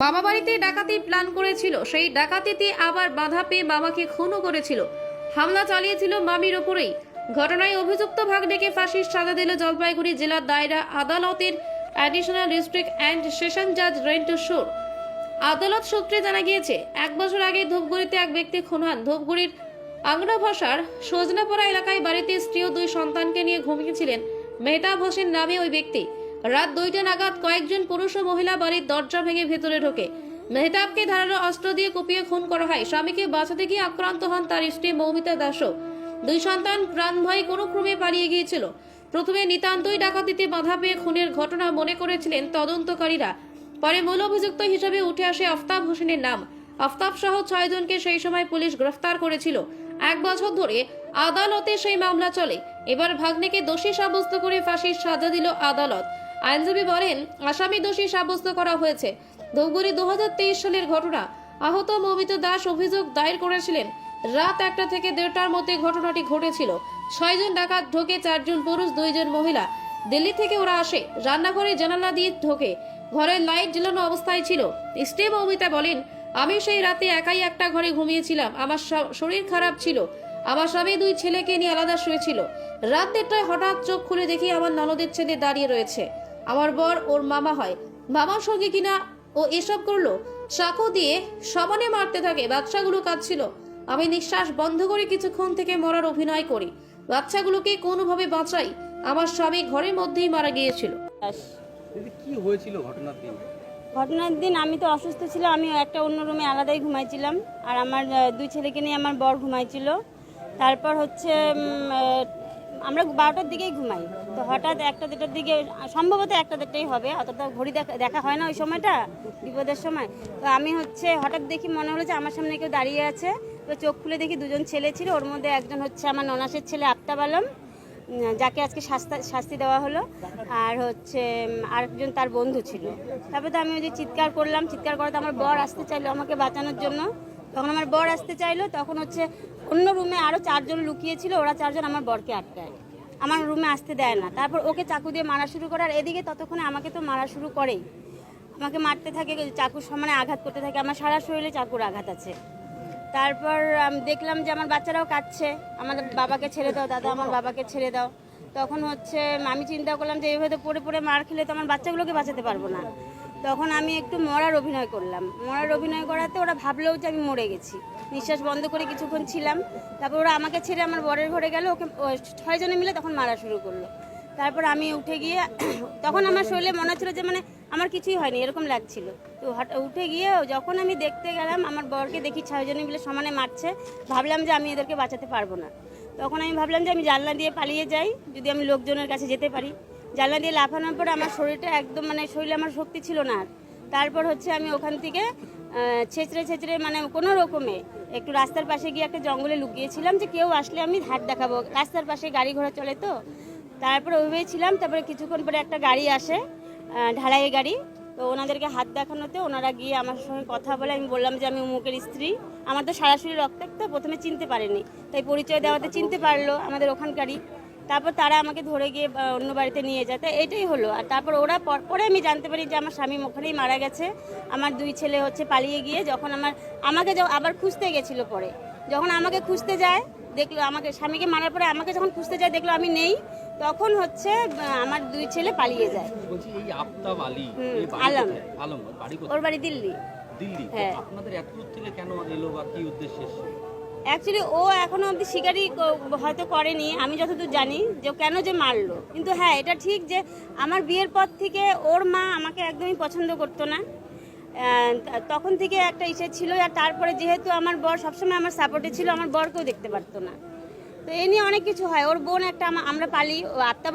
মামা বাড়িতে ডাকাতি প্ল্যান করেছিল। সেই ডাকাতিতে আবার বাধা পেয়ে বাবাকে খুনও করেছিল। হামলা চালিয়েছিল মামির ওপরেই। ঘটনায় অভিযুক্ত ভাগ ডেকে ফাঁসির সাজা দিল জলপাইগুড়ি জেলার দায়রা আদালতের অ্যাডিশনাল ডিস্ট্রিক্ট অ্যান্ড সেশন জাজ রেন্টু শোর আদালত সূত্রে জানা গিয়েছে, এক বছর আগে ধূপগুড়িতে এক ব্যক্তি খুন হন। ধূপগুড়ির আংরা ভাষার সজনাপাড়া এলাকায় বাড়িতে স্ত্রী ও দুই সন্তানকে নিয়ে ঘুমিয়েছিলেন। মেহতাব হোসেন নামে ওই ব্যক্তি। রাত দুইটা নাগাদ কয়েকজন পুরুষ ও মহিলা বাড়ির দরজা ভেঙে ভেতরে ঢোকে। মেহতাবকে ধারালো অস্ত্র দিয়ে কুপিয়ে খুন করা হয়। স্বামীকে বাঁচাতে গিয়ে আক্রান্ত হন তার স্ত্রী মৌমিতা দাসও। দুই সন্তান প্রাণ ভয় কোনো ক্রমে পালিয়ে গিয়েছিল। প্রথমে নিতান্তই ডাকাতিতে বাধা পেয়ে খুনের ঘটনা মনে করেছিলেন তদন্তকারীরা। পরে মূল অভিযুক্ত হিসেবে উঠে আসে আফতাব হোসেনের নাম। আফতাব সহ ছয়জনকে সেই সময় পুলিশ গ্রেফতার করেছিল। এক বছর ধরে আদালতে সেই মামলা চলে। এবার ভাগ্নেকে দোষী সাব্যস্ত করে ফাঁসির সাজা দিল আদালত। আইনজীবী বলেন, আসামি দোষী সাব্যস্ত করা হয়েছে। ধূপগুড়ি দু সালের ঘটনা। আহত মমিত দাস অভিযোগ দায়ের করেছিলেন। রাত একটা থেকে দেড়টার মধ্যে ঘটনাটি ঘটেছিল। ছয়জন ডাকাত ঢোকে, চারজন পুরুষ, দুইজন মহিলা। দিল্লি থেকে ওরা আসে। রান্নাঘরে জানালা দিয়ে ঢোকে। ঘরের লাইট জ্বালানো অবস্থায় ছিল। স্ত্রী মৌমিতা বলেন, আমি সেই রাতে একাই একটা ঘরে ঘুমিয়েছিলাম। আমার শরীর খারাপ ছিল। আমার স্বামী দুই ছেলেকে নিয়ে আলাদা শুয়েছিল। রাত দেড়টায় হঠাৎ চোখ খুলে দেখি আমার ননদের ছেলে দাঁড়িয়ে রয়েছে। আমার বর ওর মামা হয়। মামার সঙ্গে কিনা ও এসব করল চাকু দিয়ে সমানে মারতে থাকে বাচ্চাগুলো কাঁদছিল। আমি নিঃশ্বাস বন্ধ করে কিছুক্ষণ থেকে মরার অভিনয় করি। বাচ্চাগুলোকে কোনোভাবে বাঁচাই আমার স্বামী ঘরের মধ্যেই মারা গিয়েছিল। কি হয়েছিল ঘটনার দিন? ঘটনার দিন আমি তো অসুস্থ ছিলাম আমি একটা অন্য রুমে আলাদাই ঘুমাইছিলাম। আর আমার দুই ছেলেকে নিয়ে আমার বর ঘুমাইছিল। তারপর হচ্ছে আমরা বারোটার দিকেই ঘুমাই। তো হঠাৎ একটা দেড়টার দিকে, সম্ভবত একটা দেড়টাই হবে, অতটা ঘড়ি দেখা দেখা হয় না ওই সময়টা, বিপদের সময়। তো আমি হচ্ছে হঠাৎ দেখি মনে হলো যে আমার সামনে কেউ দাঁড়িয়ে আছে। তো চোখ খুলে দেখি দুজন ছেলে ছিল, ওর মধ্যে একজন হচ্ছে আমার ননাসের ছেলে আফতাব আলম যাকে আজকে শাস্তা, শাস্তি দেওয়া হলো। আর হচ্ছে আরেকজন তার বন্ধু ছিল। তারপরে তো আমি ওই যে চিৎকার করলাম, চিৎকার করাতে আমার বর আসতে চাইলো আমাকে বাঁচানোর জন্য। তখন আমার বর আসতে চাইলো, তখন হচ্ছে অন্য রুমে আরও চারজন লুকিয়েছিল ওরা চারজন আমার বরকে আটকায়। আমার রুমে আসতে দেয় না। তারপর ওকে চাকু দিয়ে মারা শুরু করে আর এদিকে ততক্ষণে আমাকে তো মারা শুরু করেই। আমাকে মারতে থাকে, চাকুর সমানে আঘাত করতে থাকে। আমার সারা শরীরে চাকুর আঘাত আছে। তারপর দেখলাম যে আমার বাচ্চারাও কাঁদছে। আমাদের বাবাকে ছেড়ে দাও, দাদা, আমার বাবাকে ছেড়ে দাও। তখন হচ্ছে আমি চিন্তা করলাম যে, এইভাবে পড়ে পড়ে মার খেলে তো আমার বাচ্চাগুলোকে বাঁচাতে পারব না। তখন আমি একটু মরার অভিনয় করলাম। মরার অভিনয় করাতে ওরা ভাবলেও যে আমি মরে গেছি। নিঃশ্বাস বন্ধ করে কিছুক্ষণ ছিলাম। তারপর ওরা আমাকে ছেড়ে আমার বরের ঘরে গেল। ওকে ছয়জনে মিলে তখন মারা শুরু করল। তারপর আমি উঠে গিয়ে তখন আমার শরীরে মনে হচ্ছিল যে মানে আমার কিছুই হয়নি, এরকম লাগছিল। তো উঠে গিয়ে যখন আমি দেখতে গেলাম, আমার বরকে দেখি ছয়জনে মিলে সমানে মারছে। ভাবলাম যে আমি এদেরকে বাঁচাতে পারব না। তখন আমি ভাবলাম যে আমি জানলা দিয়ে পালিয়ে যাই, যদি আমি লোকজনের কাছে যেতে পারি। জানলা দিয়ে লাফানোর পরে আমার শরীরটা একদম মানে শরীরে আমার শক্তি ছিল না। তারপর হচ্ছে আমি ওখান থেকে ছেঁচড়ে ছেঁচড়ে মানে কোনো রকমে একটু রাস্তার পাশে গিয়ে একটা জঙ্গলে লুকিয়েছিলাম যে কেউ আসলে আমি ধার দেখাবো। রাস্তার পাশে গাড়ি ঘোড়া চলে তো। তারপরে ওইভাবেই ছিলাম, তারপরে কিছুক্ষণ পরে একটা গাড়ি আসে ঢালাইয়ের গাড়ি। তো ওনাদেরকে হাত দেখানোতে ওনারা গিয়ে আমার সঙ্গে কথা বলে, আমি বললাম যে আমি উমুকের স্ত্রী। আমার তো সরাসরি রক্তাক্ত, প্রথমে চিনতে পারেনি। তাই পরিচয় দেওয়াতে চিনতে পারল আমাদের ওখানকারই। তারপর তারা আমাকে ধরে গিয়ে অন্য বাড়িতে নিয়ে যায়। তাই এটাই হলো। আর তারপর ওরা পর- আমি জানতে পারি যে আমার স্বামী ওখানেই মারা গেছে। আমার দুই ছেলে হচ্ছে পালিয়ে গিয়ে যখন আমার আমাকে আবার খুঁজতে গেছিল পরে যখন আমাকে খুঁজতে যায় দেখল আমাকে স্বামীকে মারার পরে আমাকে যখন খুঁজতে যায় দেখল আমি নেই। তখন হচ্ছে আমার দুই ছেলে পালিয়ে যায়। আলম। ওর বাড়ি দিল্লি। দিল্লি। হ্যাঁ। আপনাদের এত দূর থেকে কেন এলো বা কি উদ্দেশ্যে? অ্যাকচুয়ালি ও এখনও অবধি স্বীকারই হয়তো করেনি, আমি যতদূর জানি যে কেন যে মারলো। কিন্তু হ্যাঁ এটা ঠিক যে আমার বিয়ের পর থেকে ওর মা আমাকে একদমই পছন্দ করতো না। তখন থেকে একটা ইসে ছিল, আর তারপরে যেহেতু আমার বর সবসময় আমার সাপোর্টে ছিল, আমার বরকেও দেখতে পারতো না। তো এ নিয়ে অনেক কিছু হয়। ওর বোন একটা আমরা পালি,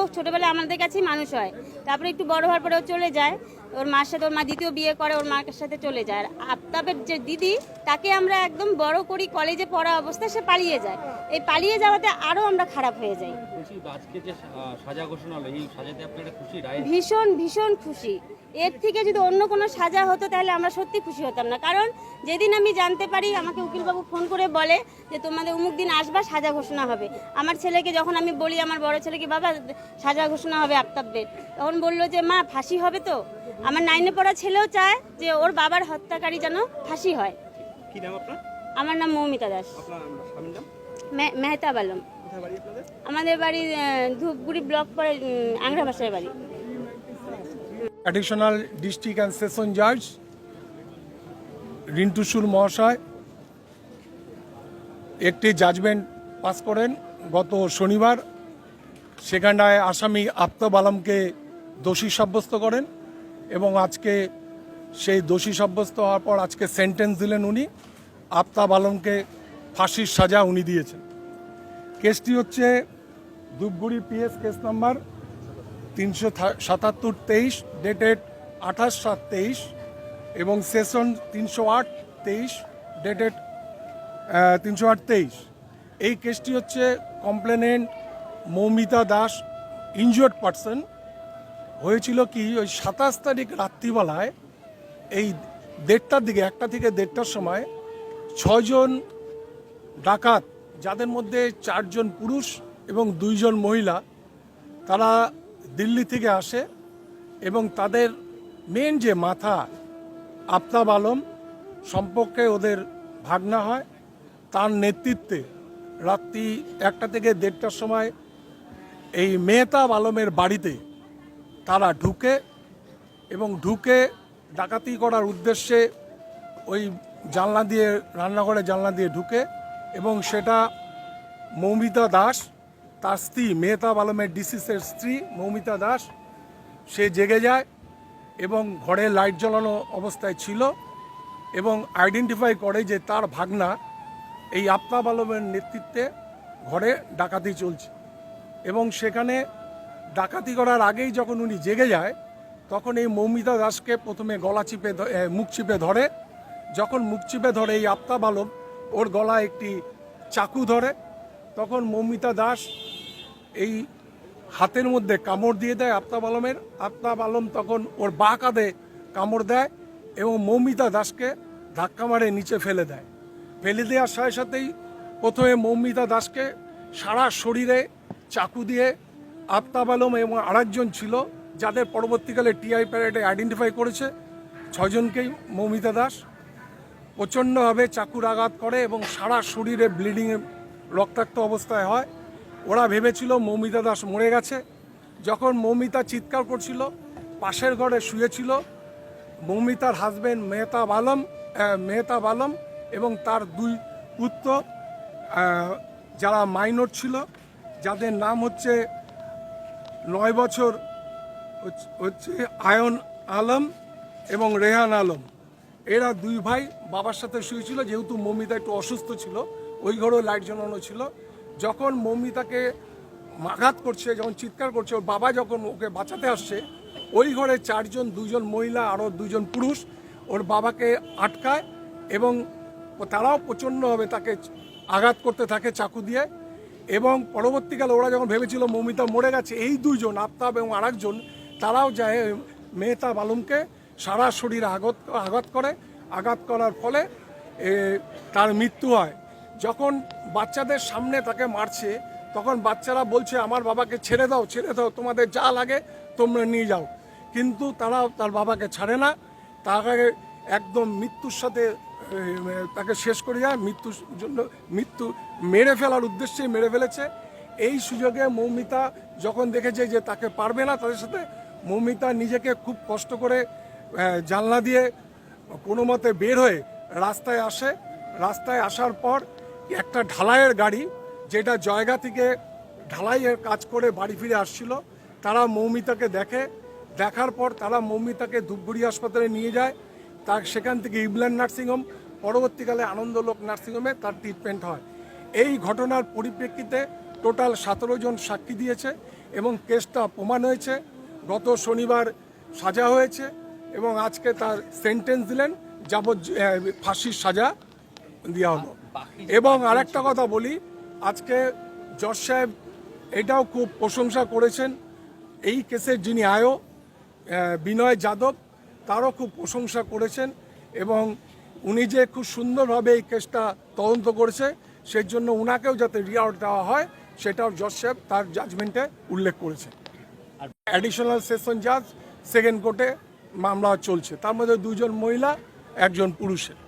ও ছোটোবেলায় আমাদের কাছেই মানুষ হয়। তারপরে একটু বড় হওয়ার পরে ও চলে যায়। ওর মার সাথে ওর মা দ্বিতীয় বিয়ে করে ওর মার সাথে চলে যায়। আর আফতাবের যে দিদি তাকে আমরা একদম বড় করি কলেজে পড়া অবস্থায় সে পালিয়ে যায়। এই পালিয়ে যাওয়াতে আরও আমরা খারাপ হয়ে যাই। ভীষণ ভীষণ খুশি। এর থেকে যদি অন্য কোনো সাজা হতো তাহলে আমরা সত্যি খুশি হতাম না। কারণ যেদিন আমি জানতে পারি আমাকে উকিলবাবু ফোন করে বলে যে তোমাদের অমুক দিন আসবা সাজা ঘোষণা হবে। আমার ছেলেকে যখন আমি বলি আমার বড় ছেলেকে বাবা সাজা ঘোষণা হবে আফতাবদের। তখন বলল যে মা ফাঁসি হবে তো? আমার নাইনে পড়া ছেলেও চায় যে ওর বাবার হত্যাকারী যেন ফাঁসি হয়। কি নাম আপনার? আমার নাম মৌমিতা দাস। আপনার স্বামীর নাম? মে- মেহতাব আলম। কোথায় বাড়ি আপনাদের? আমাদের বাড়ি ধূপগুড়ি ব্লক পরে আংরা ভাষার বাড়ি। অ্যাডিশনাল ডিস্ট্রিক্ট অ্যান্ড সেশন জাজ রিন্টু সুর মহাশয় একটি জাজমেন্ট পাস করেন গত শনিবার। সেখানটায় আসামি আফতাব আলমকে দোষী সাব্যস্ত করেন। এবং আজকে সেই দোষী সাব্যস্ত হওয়ার পর আজকে সেন্টেন্স দিলেন উনি। আফতাব আলমকে ফাঁসির সাজা উনি দিয়েছেন। কেসটি হচ্ছে ধূপগুড়ি পিএস কেস নাম্বার তিনশো সাতাত্তর তেইশ, ডেটেড আঠাশ সাত তেইশ এবং সেশন তিনশো আট তেইশ, ডেটেড তিনশো আট তেইশ। এই কেসটি হচ্ছে complainant Moumita Das injured person হয়েছিল কি, ওই সাতাশ তারিখ রাত্রিবেলায় এই দেড়টার দিকে, একটা থেকে দেড়টার সময় ছজন ডাকাত, যাদের মধ্যে চারজন পুরুষ এবং দুইজন মহিলা, তারা দিল্লি থেকে আসে এবং তাদের মেন যে মাথা আফতাব আলম সম্পর্কে ওদের ভাগনা হয়, তার নেতৃত্বে রাত্রি একটা থেকে দেড়টার সময় এই মেহতাব আলমের বাড়িতে তারা ঢুকে এবং ঢুকে ডাকাতি করার উদ্দেশ্যে ওই জানলা দিয়ে, রান্নাঘরে জানলা দিয়ে ঢুকে এবং সেটা মৌমিতা দাস, তার স্ত্রী মেহতাব আলমের ডিসিসের স্ত্রী মৌমিতা দাস, সে জেগে যায় এবং ঘরে লাইট জ্বালানো অবস্থায় ছিল এবং আইডেন্টিফাই করে যে তার ভাগনা এই আফতাব আলমের নেতৃত্বে ঘরে ডাকাতি চলছে এবং সেখানে ডাকাতি করার আগেই যখন উনি জেগে যায়, তখন এই মৌমিতা দাসকে প্রথমে গলা চিপে মুখ চিপে ধরে। যখন মুখ চিপে ধরে এই আফতাব আলম, ওর গলায় একটি চাকু ধরে। তখন মৌমিতা দাস এই হাতের মধ্যে কামড় দিয়ে দেয় আফতাব আলমের। আফতাব আলম তখন ওর বা কাঁধে কামড় দেয় এবং মৌমিতা দাসকে ধাক্কা মারে নিচে ফেলে দেয়। ফেলে দেওয়ার সাথে সাথেই প্রথমে মৌমিতা দাসকে সারা শরীরে চাকু দিয়ে আফতাব আলম এবং আরেকজন ছিল, যাদের পরবর্তীকালে টিআই প্যারেডে আইডেন্টিফাই করেছে। ছজনকেই মৌমিতা দাস। প্রচণ্ডভাবে চাকুর আঘাত করে এবং সারা শরীরে ব্লিডিং রক্তাক্ত অবস্থায় হয়। ওরা ভেবেছিল মৌমিতা দাস মরে গেছে। যখন মৌমিতা চিৎকার করছিল, পাশের ঘরে শুয়েছিল, মৌমিতার হাজবেন্ড মেহতাব আলম মেহতাব আলম এবং তার দুই পুত্র যারা মাইনর ছিল, যাদের নাম হচ্ছে নয় বছর হচ্ছে- আয়ন আলম এবং রেহান আলম। এরা দুই ভাই বাবার সাথে শুয়েছিল, যেহেতু মমিতা একটু অসুস্থ ছিল, ওই ঘরেও লাইট জ্বালানো ছিল। যখন মমিতাকে আঘাত করছে, যখন চিৎকার করছে, ওর বাবা যখন ওকে বাঁচাতে আসছে, ওই ঘরে চারজন দুজন মহিলা, আরও দুজন পুরুষ ওর বাবাকে আটকায় এবং তারাও প্রচণ্ডভাবে তাকে আঘাত করতে থাকে, চাকু দিয়ে। এবং পরবর্তীকালে ওরা যখন ভেবেছিল মৌমিতা মরে গেছে, এই দুইজন, আফতাব এবং আরেকজন, তারাও যায় মেহতাব আলমকে সারা শরীরে আঘাত আঘাত করে। আঘাত করার ফলে তার মৃত্যু হয়। যখন বাচ্চাদের সামনে তাকে মারছে, তখন বাচ্চারা বলছে, আমার বাবাকে ছেড়ে দাও ছেড়ে দাও, তোমাদের যা লাগে তোমরা নিয়ে যাও। কিন্তু তারা তার বাবাকে ছাড়ে না। তাকে একদম মৃত্যুর সাথে তাকে শেষ করে যায়। মৃত্যুর জন্য, মৃত্যু মেরে ফেলার উদ্দেশ্যে মেরে ফেলেছে। এই সুযোগে মৌমিতা যখন দেখেছে যে তাকে পারবে না তাদের সাথে, মৌমিতা নিজেকে খুব কষ্ট করে জানলা দিয়ে কোনো মতে বের হয়ে রাস্তায় আসে। রাস্তায় আসার পর একটা ঢালাইয়ের গাড়ি, যেটা জয়গা থেকে ঢালাইয়ের কাজ করে বাড়ি ফিরে আসছিল। তারা মৌমিতাকে দেখে, দেখার পর তারা মৌমিতাকে ধূপগুড়ি হাসপাতালে নিয়ে যায়। তার সেখান থেকে ইবল্যান্ড নার্সিংহোম পরবর্তীকালে আনন্দলোক নার্সিংহোমে তার ট্রিটমেন্ট হয়। এই ঘটনার পরিপ্রেক্ষিতে টোটাল সতেরো জন সাক্ষী দিয়েছে এবং কেসটা প্রমাণ হয়েছে। গত শনিবার সাজা হয়েছে এবং আজকে তার সেন্টেন্স দিলেন যাবত ফাঁসির সাজা দেওয়া হলো। এবং আরেকটা কথা বলি আজকে জজ সাহেব এটাও খুব প্রশংসা করেছেন। এই কেসের যিনি আয়ো বিনয় যাদব তারও খুব প্রশংসা করেছেন এবং উনি যে খুব সুন্দরভাবে এই কেসটা তদন্ত করেছে সেই জন্য উনাকেও যাতে রিওয়ার্ড দেওয়া হয় সেটাও জজ সাহেব তার জাজমেন্টে উল্লেখ করেছে অ্যাডিশনাল সেশন জাজ সেকেন্ড কোর্টে মামলা চলছে। তার মধ্যে দুজন মহিলা একজন পুরুষের।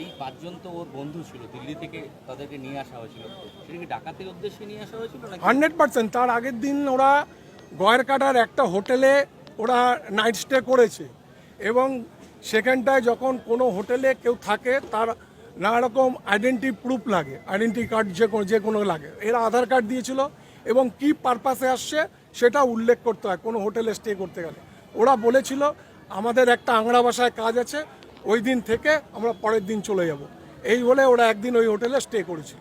এই পাঁচজন তো ওর বন্ধু ছিল দিল্লি থেকে তাদেরকে নিয়ে আসা হয়েছিল। সেটা কি ডাকাতির উদ্দেশ্যে নিয়ে আসা হয়েছিল হান্ড্রেড পার্সেন্ট। তার আগের দিন ওরা গয়েরকাটার একটা হোটেলে ওরা নাইট স্টে করেছে। এবং সেখানটায় যখন কোনো হোটেলে কেউ থাকে, তার নানা রকম আইডেন্টি প্রুফ লাগে আইডেন্টি কার্ড যে কোনো যে কোনো লাগে। এরা আধার কার্ড দিয়েছিল এবং কি পারপাসে আসছে সেটা উল্লেখ করতে হয়, কোনো হোটেলে স্টে করতে গেলে। ওরা বলেছিল, আমাদের একটা আংড়া বাসায় কাজ আছে, ওই দিন থেকে আমরা পরের দিন চলে যাব। এই বলে ওরা একদিন ওই হোটেলে স্টে করেছিল।